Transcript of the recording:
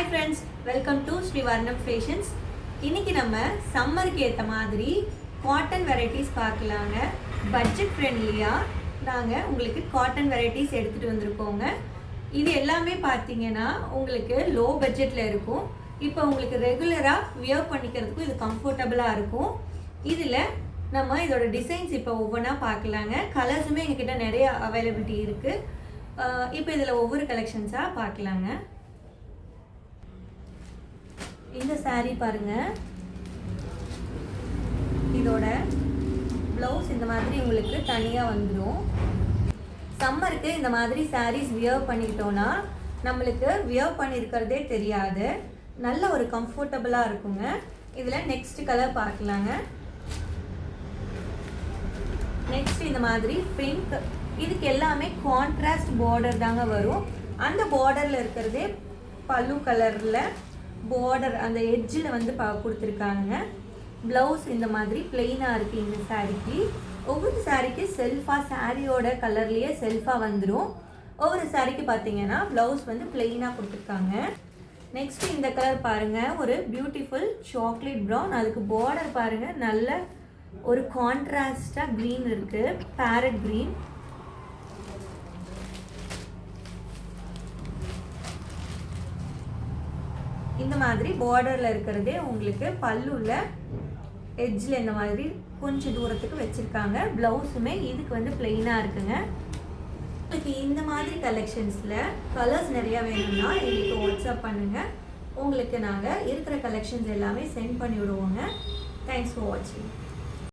Hi friends welcome to Sri Varnam fashions இன்றைக்கி நம்ம சம்மருக்கு ஏற்ற மாதிரி காட்டன் வெரைட்டிஸ் பார்க்கலாங்க. பட்ஜெட் ஃப்ரெண்ட்லியாக நாங்கள் உங்களுக்கு காட்டன் வெரைட்டிஸ் எடுத்துகிட்டு வந்திருக்கோங்க. இது எல்லாமே பார்த்தீங்கன்னா உங்களுக்கு லோ பட்ஜெட்டில் இருக்கும். இப்போ உங்களுக்கு ரெகுலராக வியர் பண்ணிக்கிறதுக்கும் இது கம்ஃபர்டபுளாக இருக்கும். இதில் நம்ம இதோட டிசைன்ஸ் இப்போ ஒவ்வொன்றா பார்க்கலாங்க. கலர்ஸுமே எங்ககிட்ட நிறைய அவைலபிலிட்டி இருக்குது இப்போ இதில் ஒவ்வொரு கலெக்ஷன்ஸாக பார்க்கலாங்க. இந்த சாரீ பாருங்க. இதோட ப்ளவுஸ் இந்த மாதிரி உங்களுக்கு தனியாக வந்துடும் சம்மருக்கு இந்த மாதிரி சாரீஸ் வியர் பண்ணிக்கிட்டோன்னா நம்மளுக்கு வியர் பண்ணியிருக்கிறதே தெரியாது. நல்ல ஒரு கம்ஃபர்டபுளாக இருக்குங்க. இதில் நெக்ஸ்ட் கலர் பார்க்கலாங்க. நெக்ஸ்ட் இந்த மாதிரி பிங்க் இதுக்கு எல்லாமே கான்ட்ராஸ்ட் பார்டர் தாங்க வரும். அந்த பார்டரில் இருக்கிறதே பல்லு கலரில் பார்டர் அந்த எட்ஜில் வந்து பா கொடுத்துருக்காங்க. ப்ளவுஸ் இந்த மாதிரி பிளெயினாக இருக்குது இந்த சாரீக்கு ஒவ்வொரு சாரீக்கு செல்ஃபாக சாரியோட கலர்லேயே செல்ஃபாக வந்துடும் ஒவ்வொரு சாரீக்கு பார்த்தீங்கன்னா ப்ளவுஸ் வந்து பிளெயினாக கொடுத்துருக்காங்க. நெக்ஸ்ட் இந்த கலர் பாருங்கள் ஒரு பியூட்டிஃபுல் சாக்லேட் ப்ரௌன் அதுக்கு பார்டர் பாருங்கள் நல்ல ஒரு கான்ட்ராஸ்டாக க்ரீன் இருக்குது பேரட் க்ரீன் இந்த மாதிரி பார்டரில் இருக்கிறதே உங்களுக்கு பல்லுள்ள எட்ஜில் இந்த மாதிரி கொஞ்சம் தூரத்துக்கு வச்சுருக்காங்க. ப்ளவுஸுமே இதுக்கு வந்து பிளெயினாக இருக்குங்க. உங்களுக்கு இந்த மாதிரி கலெக்ஷன்ஸில் கலர்ஸ் நிறையா வேணும்னா எங்களுக்கு வாட்ஸ்அப் பண்ணுங்கள் உங்களுக்கு நாங்கள் இருக்கிற கலெக்ஷன்ஸ் எல்லாமே சென்ட் பண்ணி விடுவோங்க. தேங்க்ஸ் ஃபார் வாட்சிங்